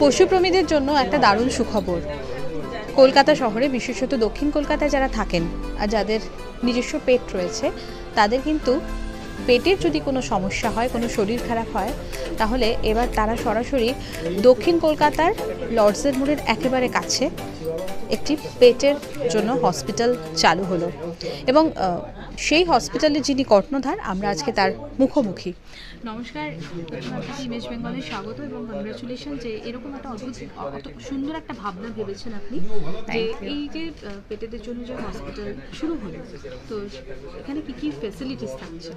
পশুপ্রেমীদের জন্য একটা দারুণ সুখবর। কলকাতা শহরে, বিশেষত দক্ষিণ কলকাতায় যারা থাকেন আর যাদের নিজস্ব পেট রয়েছে, তাদের কিন্তু পেটের যদি কোনো সমস্যা হয়, কোনো শরীর খারাপ হয়, তাহলে এবার তারা সরাসরি দক্ষিণ কলকাতার লর্ডসের মোড়ের একেবারে কাছে একটি পেটের জন্য হসপিটাল চালু হলো। এবং সেই হসপিটালে যিনি কর্ণধার আমরা আজকে তার মুখোমুখি। নমস্কার ইমেজ বেঙ্গলে স্বাগত এবং কংগ্রেচুলেশন যে এরকম একটা অদ্ভুত সুন্দর একটা ভাবনা ভেবেছেন আপনি যে এই যে পেটেদের জন্য যে হসপিটাল শুরু হলো তো এখানে কি কি ফেসিলিটিস থাকছে?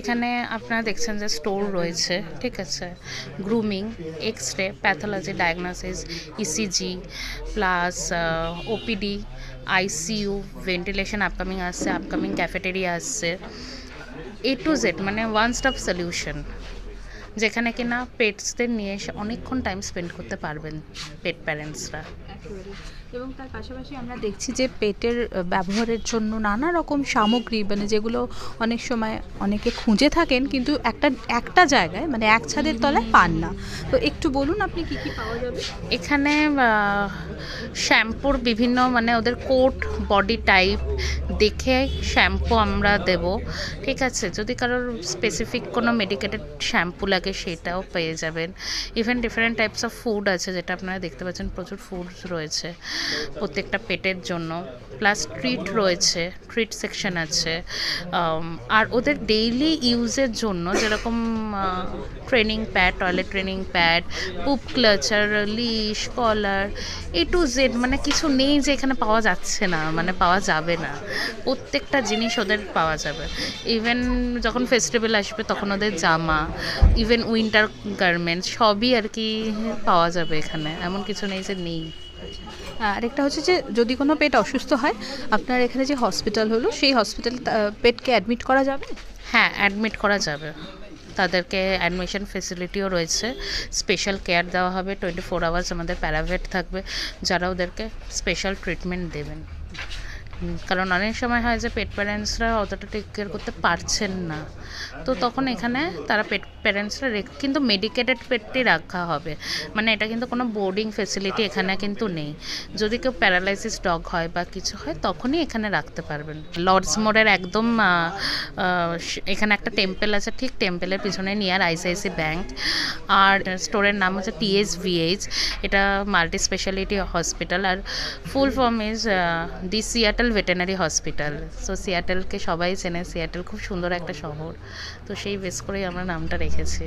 এখানে আপনারা দেখছেন যে স্টোর রয়েছে ঠিক আছে? Grooming X ray pathology diagnosis ECG plus OPD ICU ventilation upcoming আসছে আপকামিং ক্যাফেটেরিয়া আসছে এ টু জেড মানে ওয়ান স্টপ সলিউশন যেখানে কিনা পেটসদের নিয়ে এসে অনেকক্ষণ টাইম স্পেন্ড করতে পারবেন পেট প্যারেন্টসরা। এবং তার পাশাপাশি আমরা দেখছি যে পেটের ব্যবহারের জন্য নানা রকম সামগ্রী মানে যেগুলো অনেক সময় অনেকে খুঁজে থাকেন কিন্তু একটা একটা জায়গায় মানে এক ছাদের তলায় পান না। তো একটু বলুন আপনি কি কি পাওয়া যাবে? এখানে শ্যাম্পুর বিভিন্ন মানে ওদের কোট বডি টাইপ দেখে শ্যাম্পু আমরা দেব। ঠিক আছে? যদি কারোর স্পেসিফিক কোনো মেডিকেটেড শ্যাম্পু লাগে সেটাও পেয়ে যাবেন। Even different types of food আছে যেটা আপনারা দেখতে পাচ্ছেন, প্রচুর ফুড রয়েছে প্রত্যেকটা পেটের জন্য। প্লাস ট্রিট রয়েছে ট্রিট সেকশন আছে। আর ওদের ডেইলি ইউজের জন্য যেরকম training pad toilet training pad poop clutcher leash collar A to Z মানে কিছু নেই যে এখানে পাওয়া যাচ্ছে না মানে পাওয়া যাবে না। প্রত্যেকটা জিনিস ওদের পাওয়া যাবে। ইভেন যখন ফেস্টিভ্যাল আসবে তখন ওদের জামা ইভেন উইন্টার গার্মেন্টস সবই আর কি পাওয়া যাবে এখানে। এমন কিছু নেই যে নেই। আরেকটা হচ্ছে যে যদি কোনো পেট অসুস্থ হয় আপনার এখানে যে হসপিটাল হলো সেই হসপিটাল পেটকে অ্যাডমিট করা যাবে? হ্যাঁ অ্যাডমিট করা যাবে। তাদেরকে অ্যাডমিশন ফেসিলিটিও রয়েছে। স্পেশাল কেয়ার দেওয়া হবে টোয়েন্টি ফোর আওয়ার্স আমাদের প্যারাভেট থাকবে যারা ওদেরকে স্পেশাল ট্রিটমেন্ট দেবেন। কারণ অনেক সময় হয় যে পেট প্যারেন্টসরা অতটা টেক কেয়ার করতে পারছেন না। তো তখন এখানে তারা পেট প্যারেন্টসরা কিন্তু মেডিকেটেড পেটটি রাখা হবে। মানে এটা কিন্তু কোনো বোর্ডিং ফেসিলিটি এখানে কিন্তু নেই। যদি কেউ প্যারালাইসিস ডগ হয় বা কিছু হয়, তখনই এখানে রাখতে পারবেন। লর্ডস মোড়ের একদম এখানে একটা টেম্পেল আছে, ঠিক টেম্পেলের পিছনে নিয়ার আইসিআইসি ব্যাংক আর স্টোরের নাম হচ্ছে টিএস ভিএইচ এটা multi speciality hospital R full form is the Seattle veterinary hospital so সিয়াটেলকে সবাই চেনে সিয়াটেল খুব সুন্দর একটা শহর। তো সেই বেস করেই আমরা নামটা রেখেছি